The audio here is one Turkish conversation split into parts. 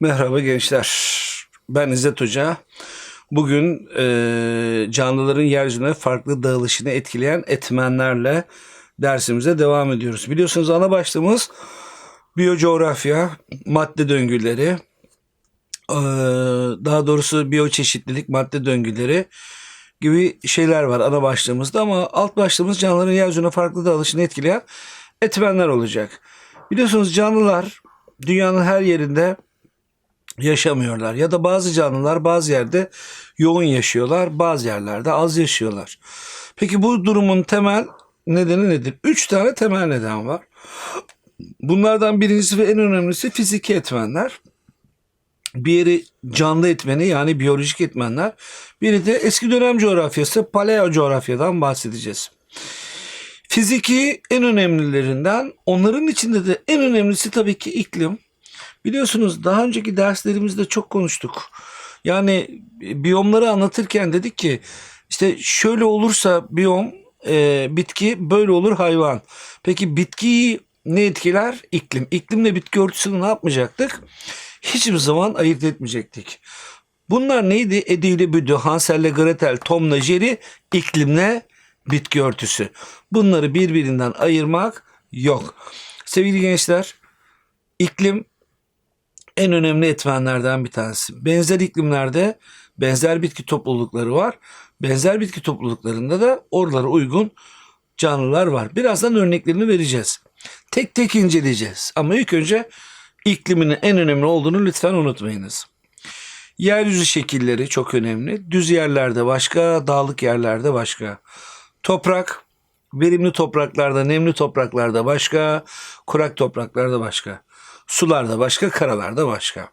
Merhaba gençler. Ben İzzet Hoca. Bugün e, canlıların yeryüzüne farklı dağılışını etkileyen etmenlerle dersimize devam ediyoruz. Biliyorsunuz ana başlığımız biyocoğrafya, madde döngüleri, e, daha doğrusu biyoçeşitlilik, madde döngüleri gibi şeyler var ana başlığımızda ama alt başlığımız canlıların yeryüzüne farklı dağılışını etkileyen etmenler olacak. Biliyorsunuz canlılar dünyanın her yerinde yaşamıyorlar. Ya da bazı canlılar bazı yerde yoğun yaşıyorlar, bazı yerlerde az yaşıyorlar. Peki bu durumun temel nedeni nedir? Üç tane temel neden var. Bunlardan birincisi ve en önemlisi fiziki etmenler. Bir yeri canlı etmeni yani biyolojik etmenler. Biri de eski dönem coğrafyası paleo coğrafyadan bahsedeceğiz. Fiziki en önemlilerinden onların içinde de en önemlisi tabii ki iklim. Biliyorsunuz daha önceki derslerimizde çok konuştuk. Yani biyomları anlatırken dedik ki işte şöyle olursa biyom e, bitki böyle olur hayvan. Peki bitkiyi ne etkiler? İklim. İklimle bitki örtüsünü ne yapmayacaktık? Hiçbir zaman ayırt etmeyecektik. Bunlar neydi? Edi ile Büdü, Hansel ile Gretel, Tom'la Jerry iklimle bitki örtüsü. Bunları birbirinden ayırmak yok. Sevgili gençler, iklim en önemli etmenlerden bir tanesi. Benzer iklimlerde benzer bitki toplulukları var. Benzer bitki topluluklarında da oralara uygun canlılar var. Birazdan örneklerini vereceğiz. Tek tek inceleyeceğiz. Ama ilk önce iklimin en önemli olduğunu lütfen unutmayınız. Yeryüzü şekilleri çok önemli. Düz yerlerde başka, dağlık yerlerde başka. Toprak, verimli topraklarda, nemli topraklarda başka, kurak topraklarda başka. Sularda başka, karalarda başka.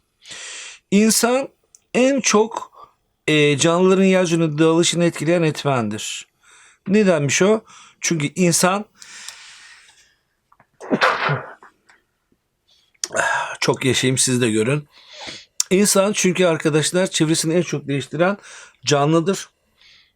İnsan en çok e, canlıların yeryüzüne dağılışını etkileyen etmendir. Nedenmiş o? Çünkü insan çok yaşayayım siz de görün. İnsan çünkü arkadaşlar çevresini en çok değiştiren canlıdır.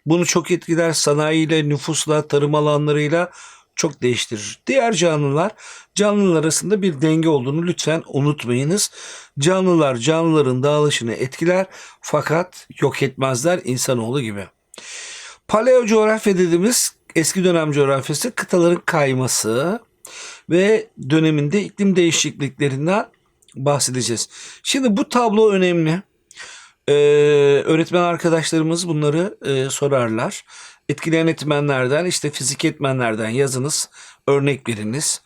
Bunu çok etkiler sanayiyle, nüfusla, tarım alanlarıyla çok değiştirir. Diğer canlılar canlılar arasında bir denge olduğunu lütfen unutmayınız. Canlılar canlıların dağılışını etkiler fakat yok etmezler insanoğlu gibi. Paleo coğrafya dediğimiz eski dönem coğrafyası kıtaların kayması ve döneminde iklim değişikliklerinden bahsedeceğiz. Şimdi bu tablo önemli. Ee, öğretmen arkadaşlarımız bunları e, sorarlar. Etkileyen etmenlerden işte fizik etmenlerden yazınız, örnek veriniz.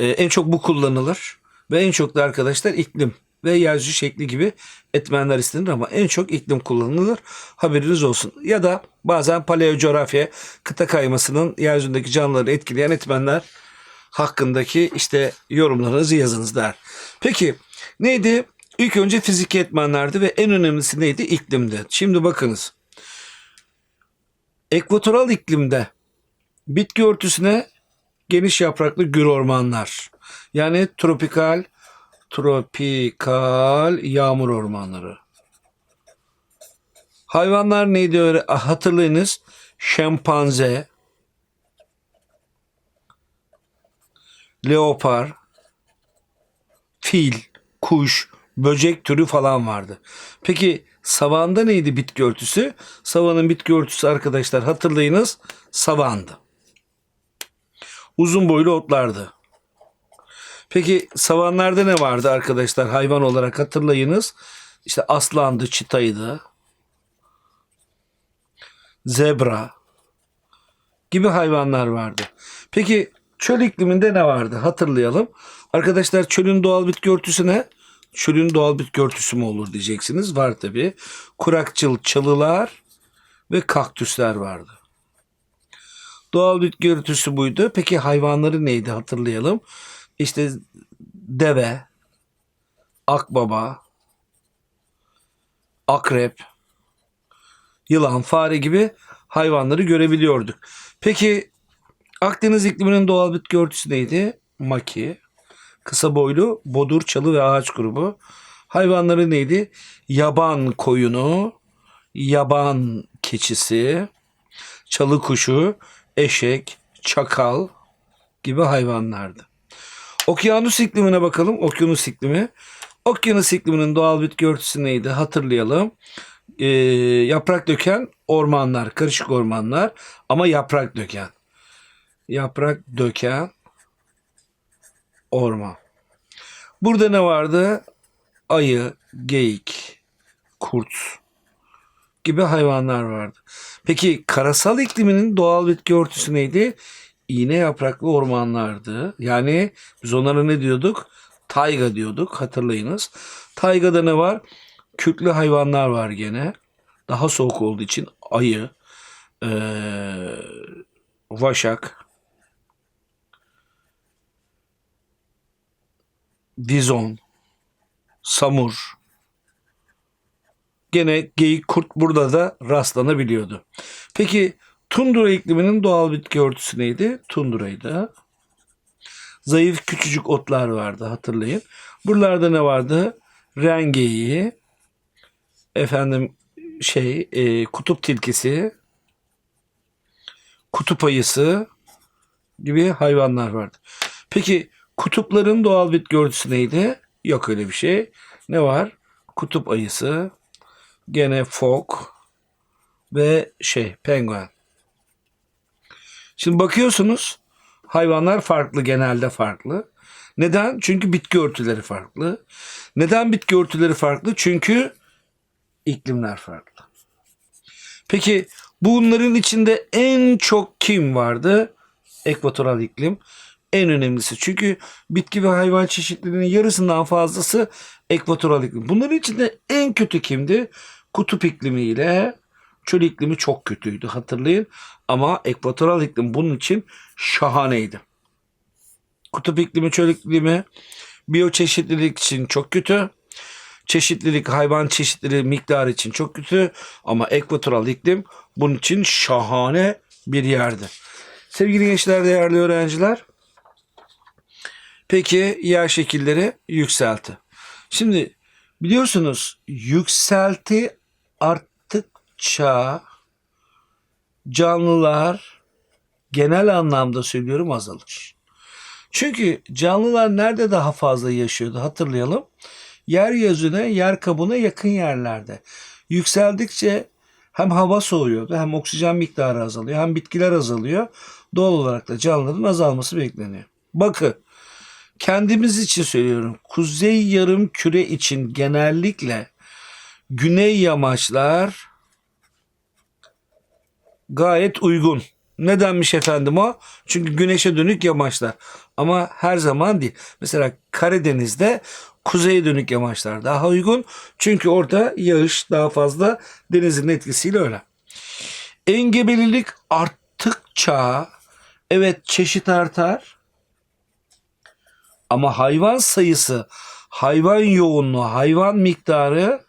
Ee, en çok bu kullanılır ve en çok da arkadaşlar iklim ve yeryüzü şekli gibi etmenler istenir ama en çok iklim kullanılır. Haberiniz olsun. Ya da bazen paleo coğrafya kıta kaymasının yeryüzündeki canlıları etkileyen etmenler hakkındaki işte yorumlarınızı yazınız der. Peki neydi? İlk önce fiziki etmenlerdi ve en önemlisi neydi? İklimdi. Şimdi bakınız. Ekvatoral iklimde bitki örtüsüne geniş yapraklı gür ormanlar. Yani tropikal tropikal yağmur ormanları. Hayvanlar neydi öyle Ah, hatırlayınız. Şempanze, leopar, fil, kuş, böcek türü falan vardı. Peki savanda neydi bitki örtüsü? Savanın bitki örtüsü arkadaşlar hatırlayınız savandı. Uzun boylu otlardı. Peki savanlarda ne vardı arkadaşlar hayvan olarak hatırlayınız. İşte aslandı, çitaydı, zebra gibi hayvanlar vardı. Peki çöl ikliminde ne vardı? Hatırlayalım. Arkadaşlar çölün doğal bitki örtüsü ne? Çölün doğal bitki örtüsü mü olur diyeceksiniz. Var tabi. Kurakçıl çalılar ve kaktüsler vardı. Doğal bitki örtüsü buydu. Peki hayvanları neydi hatırlayalım. İşte deve, akbaba, akrep, yılan, fare gibi hayvanları görebiliyorduk. Peki Akdeniz ikliminin doğal bitki örtüsü neydi? Maki, kısa boylu bodur, çalı ve ağaç grubu. Hayvanları neydi? Yaban koyunu, yaban keçisi, çalı kuşu, eşek, çakal gibi hayvanlardı. Okyanus iklimine bakalım. Okyanus iklimi Okyanus ikliminin doğal bitki örtüsü neydi? Hatırlayalım. Ee, yaprak döken ormanlar, karışık ormanlar ama yaprak döken. Yaprak döken orman. Burada ne vardı? Ayı, geyik, kurt gibi hayvanlar vardı. Peki karasal ikliminin doğal bitki örtüsü neydi? İğne yapraklı ormanlardı. Yani biz onlara ne diyorduk? Tayga diyorduk hatırlayınız. Taygada ne var? Kürklü hayvanlar var gene. Daha soğuk olduğu için ayı, eee, vaşak, vizon, samur, gene geyik kurt burada da rastlanabiliyordu. Peki tundra ikliminin doğal bitki örtüsü neydi? Tundraydı. Zayıf küçücük otlar vardı hatırlayın. Buralarda ne vardı? Rengeyi, efendim şey e, kutup tilkisi, kutup ayısı gibi hayvanlar vardı. Peki kutupların doğal bitki örtüsü neydi? Yok öyle bir şey. Ne var? Kutup ayısı, gene fok ve şey penguen. Şimdi bakıyorsunuz hayvanlar farklı genelde farklı. Neden? Çünkü bitki örtüleri farklı. Neden bitki örtüleri farklı? Çünkü iklimler farklı. Peki bunların içinde en çok kim vardı? Ekvatoral iklim en önemlisi. Çünkü bitki ve hayvan çeşitliliğinin yarısından fazlası ekvatoral iklim. Bunların içinde en kötü kimdi? Kutup iklimi ile çöl iklimi çok kötüydü hatırlayın. Ama ekvatoral iklim bunun için şahaneydi. Kutup iklimi, çöl iklimi biyoçeşitlilik için çok kötü. Çeşitlilik, hayvan çeşitliliği miktarı için çok kötü. Ama ekvatoral iklim bunun için şahane bir yerdi. Sevgili gençler, değerli öğrenciler. Peki yer şekilleri yükselti. Şimdi biliyorsunuz yükselti arttıkça canlılar genel anlamda söylüyorum azalır. Çünkü canlılar nerede daha fazla yaşıyordu hatırlayalım. Yeryüzüne, yer kabuğuna yakın yerlerde. Yükseldikçe hem hava soğuyordu hem oksijen miktarı azalıyor hem bitkiler azalıyor. Doğal olarak da canlıların azalması bekleniyor. Bakın kendimiz için söylüyorum. Kuzey yarım küre için genellikle güney yamaçlar gayet uygun. Nedenmiş efendim o? Çünkü güneşe dönük yamaçlar. Ama her zaman değil. Mesela Karadeniz'de kuzeye dönük yamaçlar daha uygun. Çünkü orada yağış daha fazla denizin etkisiyle öyle. Engebelilik arttıkça evet çeşit artar. Ama hayvan sayısı, hayvan yoğunluğu, hayvan miktarı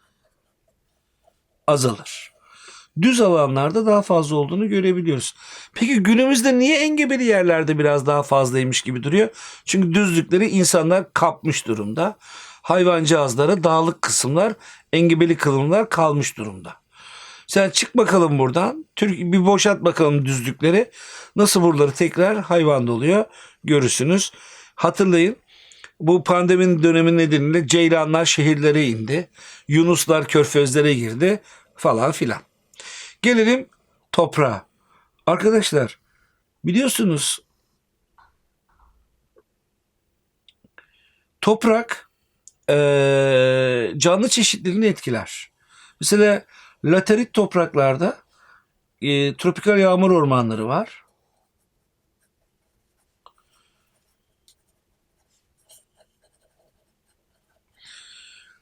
azalır. Düz alanlarda daha fazla olduğunu görebiliyoruz. Peki günümüzde niye engebeli yerlerde biraz daha fazlaymış gibi duruyor? Çünkü düzlükleri insanlar kapmış durumda. Hayvancağızlara dağlık kısımlar, engebeli kılımlar kalmış durumda. Sen çık bakalım buradan. Türk bir boşalt bakalım düzlükleri. Nasıl buraları tekrar hayvan doluyor görürsünüz. Hatırlayın bu pandeminin dönemi nedeniyle ceylanlar şehirlere indi. Yunuslar körfezlere girdi falan filan. Gelelim toprağa. Arkadaşlar biliyorsunuz toprak eee, canlı çeşitliliğini etkiler. Mesela laterit topraklarda eee, tropikal yağmur ormanları var.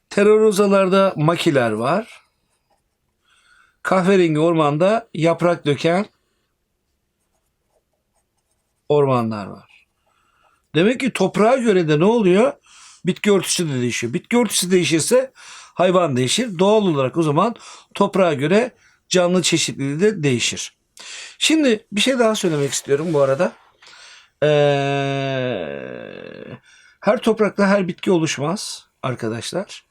Terorozalarda makiler var. Kahverengi ormanda yaprak döken ormanlar var. Demek ki toprağa göre de ne oluyor? Bitki örtüsü de değişiyor. Bitki örtüsü değişirse hayvan değişir. Doğal olarak o zaman toprağa göre canlı çeşitliliği de değişir. Şimdi bir şey daha söylemek istiyorum bu arada. Ee, her toprakta her bitki oluşmaz arkadaşlar.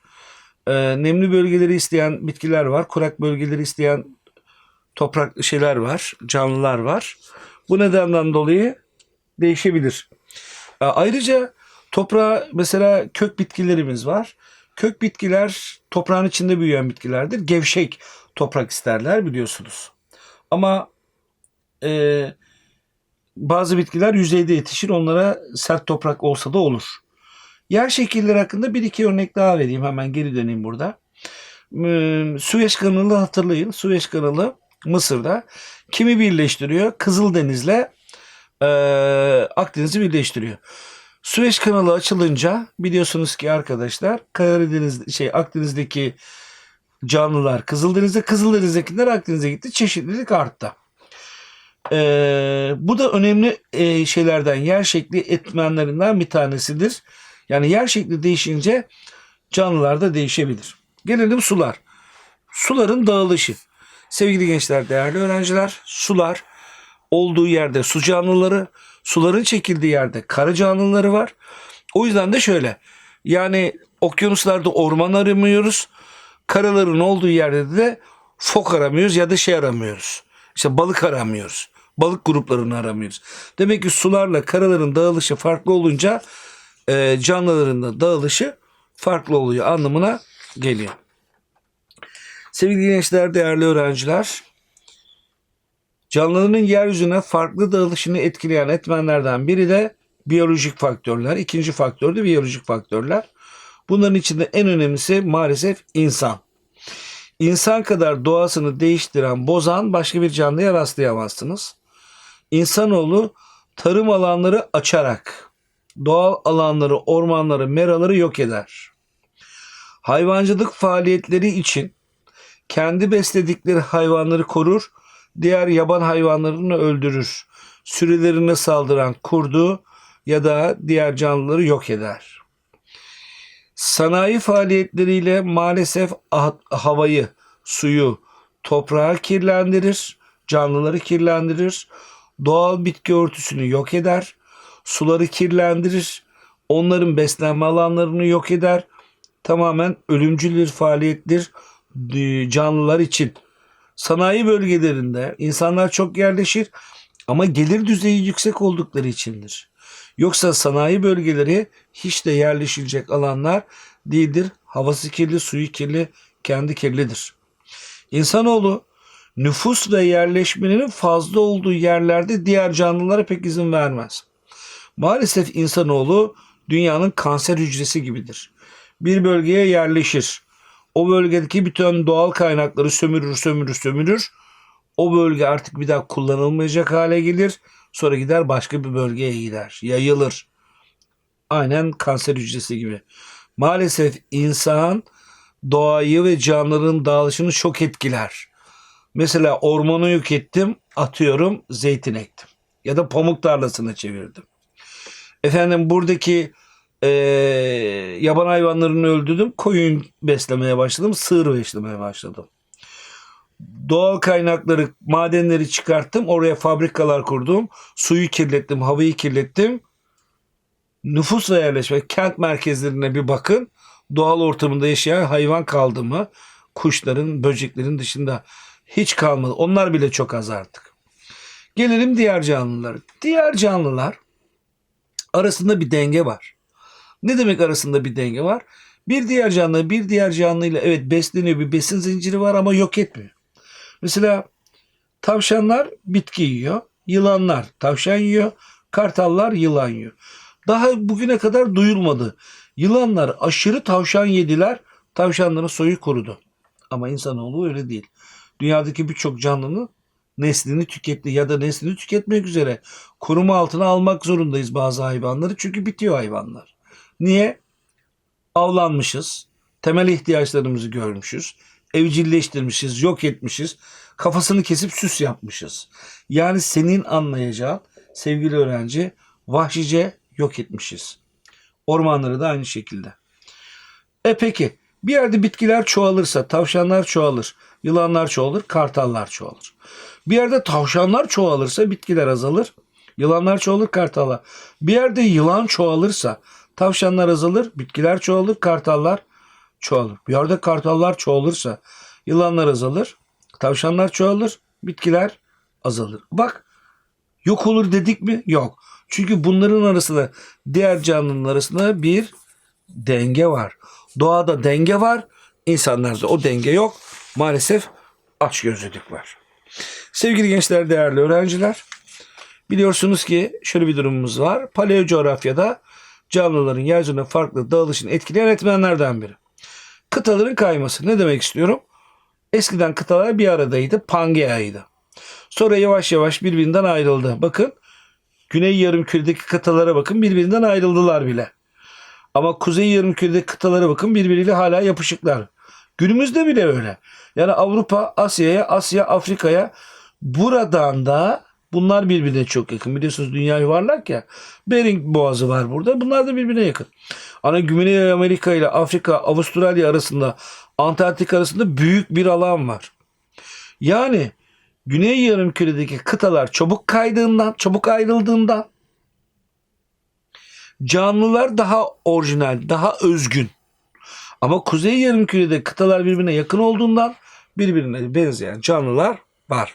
Ee, nemli bölgeleri isteyen bitkiler var. Kurak bölgeleri isteyen toprak şeyler var. Canlılar var. Bu nedenden dolayı değişebilir. Ee, ayrıca toprağa mesela kök bitkilerimiz var. Kök bitkiler toprağın içinde büyüyen bitkilerdir. Gevşek toprak isterler biliyorsunuz. Ama e, bazı bitkiler yüzeyde yetişir. Onlara sert toprak olsa da olur. Yer şekilleri hakkında bir iki örnek daha vereyim. Hemen geri döneyim burada. Ee, Süveyş kanalı hatırlayın. Süveyş kanalı Mısır'da kimi birleştiriyor? Kızıldeniz'le e, Akdeniz'i birleştiriyor. Süveyş kanalı açılınca biliyorsunuz ki arkadaşlar Karadeniz şey Akdeniz'deki canlılar Kızıldeniz'e, Kızıldeniz'dekiler Akdeniz'e gitti. Çeşitlilik arttı. Ee, bu da önemli e, şeylerden yer şekli etmenlerinden bir tanesidir. Yani yer şekli değişince canlılar da değişebilir. Gelelim sular. Suların dağılışı. Sevgili gençler, değerli öğrenciler, sular olduğu yerde su canlıları, suların çekildiği yerde kara canlıları var. O yüzden de şöyle. Yani okyanuslarda orman aramıyoruz. Karaların olduğu yerde de fok aramıyoruz ya da şey aramıyoruz. İşte balık aramıyoruz. Balık gruplarını aramıyoruz. Demek ki sularla karaların dağılışı farklı olunca e, canlıların da dağılışı farklı oluyor anlamına geliyor. Sevgili gençler, değerli öğrenciler, canlıların yeryüzüne farklı dağılışını etkileyen etmenlerden biri de biyolojik faktörler. İkinci faktör de biyolojik faktörler. Bunların içinde en önemlisi maalesef insan. İnsan kadar doğasını değiştiren, bozan başka bir canlıya rastlayamazsınız. İnsanoğlu tarım alanları açarak doğal alanları, ormanları, meraları yok eder. Hayvancılık faaliyetleri için kendi besledikleri hayvanları korur, diğer yaban hayvanlarını öldürür. Sürülerine saldıran kurdu ya da diğer canlıları yok eder. Sanayi faaliyetleriyle maalesef ah- havayı, suyu, toprağı kirlendirir, canlıları kirlendirir, doğal bitki örtüsünü yok eder, suları kirlendirir, onların beslenme alanlarını yok eder. Tamamen ölümcül bir faaliyettir e, canlılar için. Sanayi bölgelerinde insanlar çok yerleşir ama gelir düzeyi yüksek oldukları içindir. Yoksa sanayi bölgeleri hiç de yerleşilecek alanlar değildir. Havası kirli, suyu kirli, kendi kirlidir. İnsanoğlu nüfus ve yerleşmenin fazla olduğu yerlerde diğer canlılara pek izin vermez. Maalesef insanoğlu dünyanın kanser hücresi gibidir. Bir bölgeye yerleşir. O bölgedeki bütün doğal kaynakları sömürür, sömürür, sömürür. O bölge artık bir daha kullanılmayacak hale gelir. Sonra gider başka bir bölgeye gider. Yayılır. Aynen kanser hücresi gibi. Maalesef insan doğayı ve canlıların dağılışını çok etkiler. Mesela ormanı yok ettim, atıyorum zeytin ektim. Ya da pamuk tarlasına çevirdim. Efendim buradaki eee, yaban hayvanlarını öldürdüm. Koyun beslemeye başladım. Sığır beslemeye başladım. Doğal kaynakları, madenleri çıkarttım. Oraya fabrikalar kurdum. Suyu kirlettim, havayı kirlettim. Nüfus ve yerleşme, kent merkezlerine bir bakın. Doğal ortamında yaşayan hayvan kaldı mı? Kuşların, böceklerin dışında hiç kalmadı. Onlar bile çok az artık. Gelelim diğer canlılara. Diğer canlılar arasında bir denge var. Ne demek arasında bir denge var? Bir diğer canlı bir diğer canlıyla evet besleniyor bir besin zinciri var ama yok etmiyor. Mesela tavşanlar bitki yiyor, yılanlar tavşan yiyor, kartallar yılan yiyor. Daha bugüne kadar duyulmadı. Yılanlar aşırı tavşan yediler, tavşanların soyu kurudu. Ama insanoğlu öyle değil. Dünyadaki birçok canlının neslini tüketti ya da neslini tüketmek üzere koruma altına almak zorundayız bazı hayvanları çünkü bitiyor hayvanlar. Niye? Avlanmışız, temel ihtiyaçlarımızı görmüşüz, evcilleştirmişiz, yok etmişiz, kafasını kesip süs yapmışız. Yani senin anlayacağın sevgili öğrenci vahşice yok etmişiz. Ormanları da aynı şekilde. E peki bir yerde bitkiler çoğalırsa tavşanlar çoğalır, yılanlar çoğalır, kartallar çoğalır. Bir yerde tavşanlar çoğalırsa bitkiler azalır, yılanlar çoğalır, kartallar. Bir yerde yılan çoğalırsa tavşanlar azalır, bitkiler çoğalır, kartallar çoğalır. Bir yerde kartallar çoğalırsa yılanlar azalır, tavşanlar çoğalır, bitkiler azalır. Bak yok olur dedik mi? Yok. Çünkü bunların arasında diğer canlının arasında bir denge var. Doğada denge var. İnsanlarda o denge yok. Maalesef açgözlülük var. Sevgili gençler, değerli öğrenciler. Biliyorsunuz ki şöyle bir durumumuz var. Paleo coğrafyada canlıların yeryüzüne farklı dağılışını etkileyen etmenlerden biri. Kıtaların kayması. Ne demek istiyorum? Eskiden kıtalar bir aradaydı. Pangea'ydı. Sonra yavaş yavaş birbirinden ayrıldı. Bakın Güney yarımküredeki kıtalara bakın birbirinden ayrıldılar bile. Ama kuzey yarımküredeki kıtalara bakın birbiriyle hala yapışıklar. Günümüzde bile öyle. Yani Avrupa Asya'ya, Asya Afrika'ya buradan da bunlar birbirine çok yakın. Biliyorsunuz dünya yuvarlak ya. Bering Boğazı var burada. Bunlar da birbirine yakın. Ana Güney Amerika ile Afrika, Avustralya arasında, Antarktika arasında büyük bir alan var. Yani Güney yarımküredeki kıtalar çabuk kaydığından, çabuk ayrıldığından canlılar daha orijinal, daha özgün. Ama kuzey yarımkürede kıtalar birbirine yakın olduğundan birbirine benzeyen canlılar var.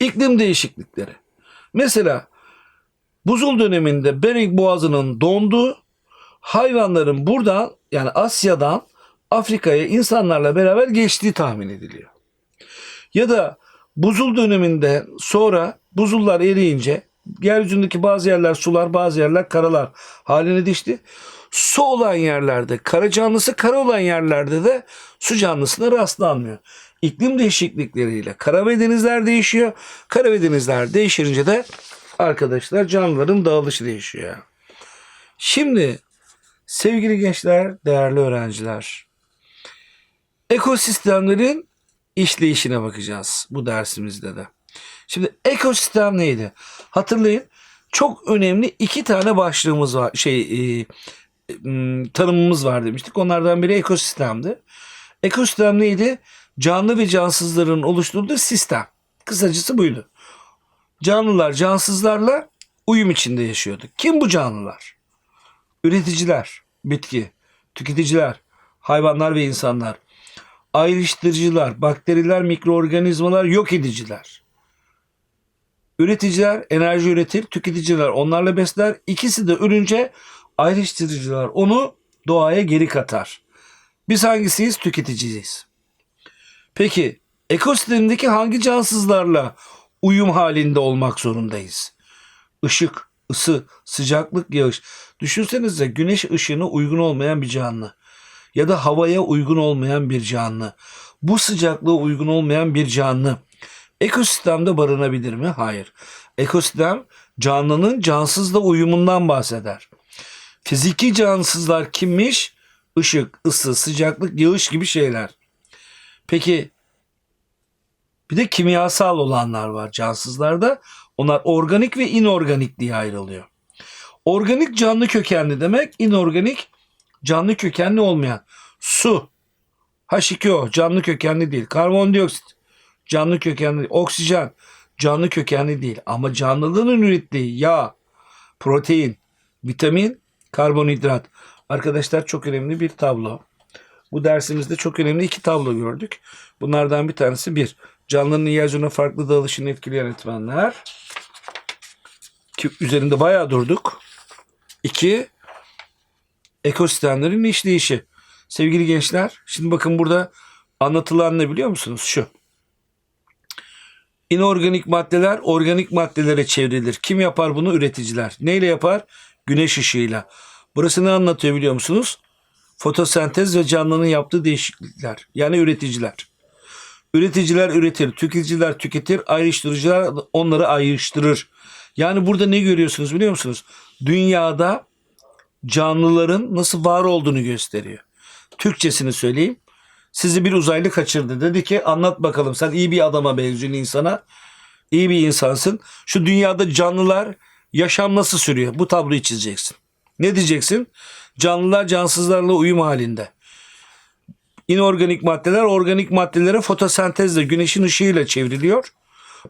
İklim değişiklikleri. Mesela buzul döneminde Bering Boğazı'nın donduğu hayvanların buradan yani Asya'dan Afrika'ya insanlarla beraber geçtiği tahmin ediliyor. Ya da buzul döneminde sonra buzullar eriyince yeryüzündeki bazı yerler sular bazı yerler karalar haline düştü. Su olan yerlerde kara canlısı kara olan yerlerde de su canlısına rastlanmıyor. İklim değişiklikleriyle kara ve denizler değişiyor. Kara ve denizler değişirince de arkadaşlar canlıların dağılışı değişiyor. Şimdi sevgili gençler, değerli öğrenciler. Ekosistemlerin işleyişine bakacağız bu dersimizde de. Şimdi ekosistem neydi? Hatırlayın çok önemli iki tane başlığımız var. Şey e, tanımımız var demiştik. Onlardan biri ekosistemdi. Ekosistem neydi? Canlı ve cansızların oluşturduğu sistem. Kısacası buydu. Canlılar cansızlarla uyum içinde yaşıyordu. Kim bu canlılar? Üreticiler, bitki, tüketiciler, hayvanlar ve insanlar ayrıştırıcılar, bakteriler, mikroorganizmalar, yok ediciler. Üreticiler enerji üretir, tüketiciler onlarla besler. İkisi de ürünce ayrıştırıcılar onu doğaya geri katar. Biz hangisiyiz? Tüketiciyiz. Peki ekosistemdeki hangi cansızlarla uyum halinde olmak zorundayız? Işık, ısı, sıcaklık, yağış. Düşünsenize güneş ışığına uygun olmayan bir canlı ya da havaya uygun olmayan bir canlı. Bu sıcaklığa uygun olmayan bir canlı ekosistemde barınabilir mi? Hayır. Ekosistem canlının cansızla uyumundan bahseder. Fiziki cansızlar kimmiş? Işık, ısı, sıcaklık, yağış gibi şeyler. Peki bir de kimyasal olanlar var cansızlarda. Onlar organik ve inorganik diye ayrılıyor. Organik canlı kökenli demek, inorganik canlı kökenli olmayan. Su, H2O canlı kökenli değil. Karbondioksit canlı kökenli. Oksijen canlı kökenli değil. Ama canlılığın ürettiği yağ, protein, vitamin, karbonhidrat. Arkadaşlar çok önemli bir tablo. Bu dersimizde çok önemli iki tablo gördük. Bunlardan bir tanesi bir. Canlının yeryüzüne farklı dağılışını etkileyen etmenler. Ki üzerinde bayağı durduk. İki, ekosistemlerin işleyişi. Sevgili gençler, şimdi bakın burada anlatılan ne biliyor musunuz? Şu. İnorganik maddeler organik maddelere çevrilir. Kim yapar bunu? Üreticiler. Neyle yapar? Güneş ışığıyla. Burası ne anlatıyor biliyor musunuz? Fotosentez ve canlının yaptığı değişiklikler. Yani üreticiler. Üreticiler üretir, tüketiciler tüketir, ayrıştırıcılar onları ayrıştırır. Yani burada ne görüyorsunuz biliyor musunuz? Dünyada canlıların nasıl var olduğunu gösteriyor. Türkçesini söyleyeyim. Sizi bir uzaylı kaçırdı. Dedi ki anlat bakalım sen iyi bir adama benziyorsun insana. İyi bir insansın. Şu dünyada canlılar yaşam nasıl sürüyor? Bu tabloyu çizeceksin. Ne diyeceksin? Canlılar cansızlarla uyum halinde. İnorganik maddeler organik maddelere fotosentezle güneşin ışığıyla çevriliyor.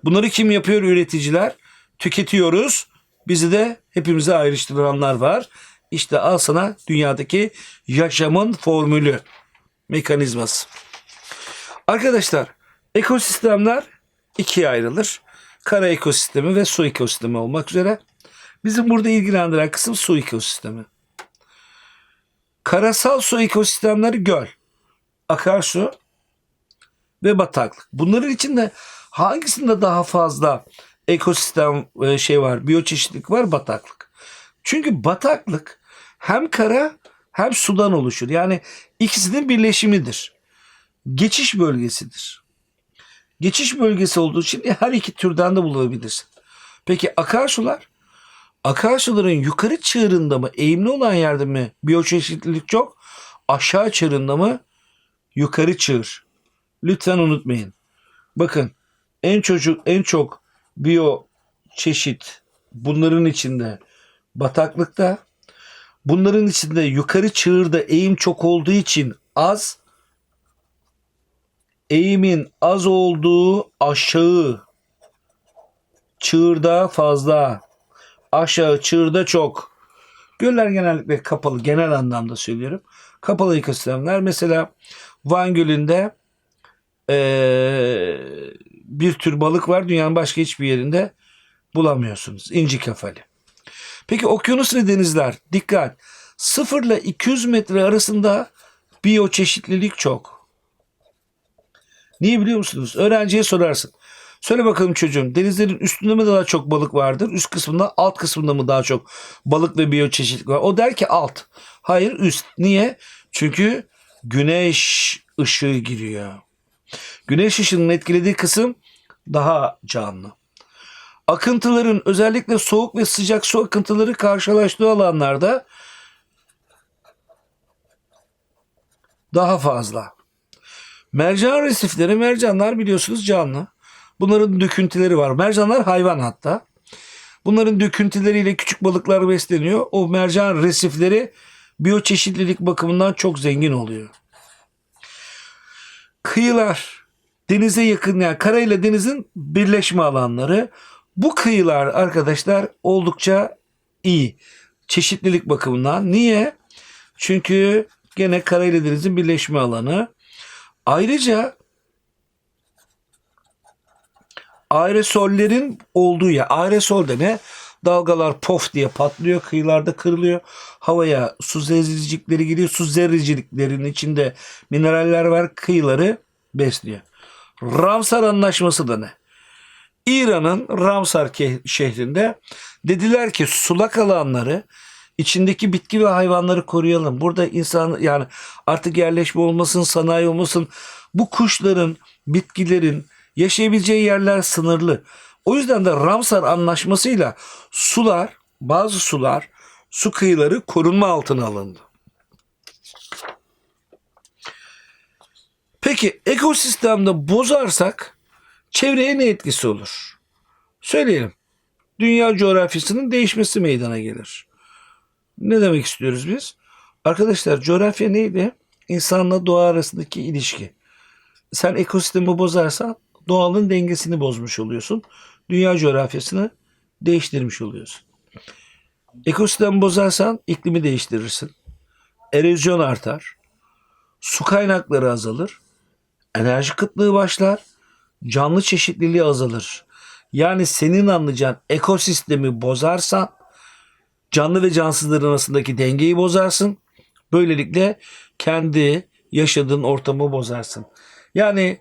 Bunları kim yapıyor? Üreticiler. Tüketiyoruz. Bizi de hepimize ayrıştıranlar var. İşte al sana dünyadaki yaşamın formülü, mekanizması. Arkadaşlar ekosistemler ikiye ayrılır. Kara ekosistemi ve su ekosistemi olmak üzere. Bizim burada ilgilendiren kısım su ekosistemi. Karasal su ekosistemleri göl, akarsu ve bataklık. Bunların içinde hangisinde daha fazla ekosistem e, şey var, biyoçeşitlilik var? Bataklık. Çünkü bataklık hem kara hem sudan oluşur. Yani ikisinin birleşimidir. Geçiş bölgesidir. Geçiş bölgesi olduğu için her iki türden de bulabilirsin. Peki akarsular? Akarsuların yukarı çığırında mı, eğimli olan yerde mi biyoçeşitlilik çok? Aşağı çığırında mı? Yukarı çığır. Lütfen unutmayın. Bakın en çocuk en çok biyo çeşit bunların içinde bataklıkta bunların içinde yukarı çığırda eğim çok olduğu için az eğimin az olduğu aşağı çığırda fazla aşağı çığırda çok. Göller genellikle kapalı genel anlamda söylüyorum. Kapalı ekosistemler. Mesela Van Gölü'nde eee, bir tür balık var. Dünyanın başka hiçbir yerinde bulamıyorsunuz. İnci kefali peki okyanus ve denizler dikkat 0 ile 200 metre arasında biyoçeşitlilik çok Niye biliyor musunuz? Öğrenciye sorarsın. Söyle bakalım çocuğum denizlerin üstünde mi daha çok balık vardır? Üst kısmında alt kısmında mı daha çok balık ve biyoçeşitlik var? O der ki alt. Hayır üst. Niye? Çünkü güneş ışığı giriyor. Güneş ışığının etkilediği kısım daha canlı. Akıntıların özellikle soğuk ve sıcak su akıntıları karşılaştığı alanlarda daha fazla. Mercan resifleri, mercanlar biliyorsunuz canlı. Bunların döküntüleri var. Mercanlar hayvan hatta. Bunların döküntüleriyle küçük balıklar besleniyor. O mercan resifleri biyoçeşitlilik bakımından çok zengin oluyor. Kıyılar denize yakın yani karayla denizin birleşme alanları. Bu kıyılar arkadaşlar oldukça iyi. Çeşitlilik bakımından. Niye? Çünkü gene karayla denizin birleşme alanı. Ayrıca aerosollerin olduğu yer. Aerosol de ne? Dalgalar pof diye patlıyor, kıyılarda kırılıyor. Havaya su zerrecikleri giriyor. Su zerreciliklerinin içinde mineraller var. Kıyıları besliyor. Ramsar Anlaşması da ne? İran'ın Ramsar şehrinde dediler ki sulak alanları içindeki bitki ve hayvanları koruyalım. Burada insan yani artık yerleşme olmasın, sanayi olmasın. Bu kuşların, bitkilerin yaşayabileceği yerler sınırlı. O yüzden de Ramsar anlaşmasıyla sular, bazı sular, su kıyıları korunma altına alındı. Peki ekosistemde bozarsak çevreye ne etkisi olur? Söyleyelim. Dünya coğrafyasının değişmesi meydana gelir. Ne demek istiyoruz biz? Arkadaşlar coğrafya neydi? İnsanla doğa arasındaki ilişki. Sen ekosistemi bozarsan doğanın dengesini bozmuş oluyorsun. Dünya coğrafyasını değiştirmiş oluyorsun. Ekosistemi bozarsan iklimi değiştirirsin. Erozyon artar. Su kaynakları azalır. Enerji kıtlığı başlar. Canlı çeşitliliği azalır. Yani senin anlayacağın ekosistemi bozarsan canlı ve cansızların arasındaki dengeyi bozarsın. Böylelikle kendi yaşadığın ortamı bozarsın. Yani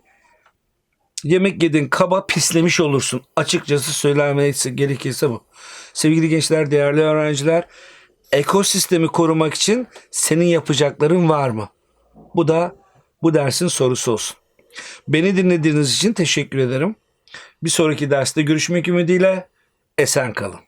yemek yedin kaba pislemiş olursun. Açıkçası söylemesi gerekirse bu. Sevgili gençler, değerli öğrenciler, ekosistemi korumak için senin yapacakların var mı? Bu da bu dersin sorusu olsun. Beni dinlediğiniz için teşekkür ederim. Bir sonraki derste görüşmek ümidiyle esen kalın.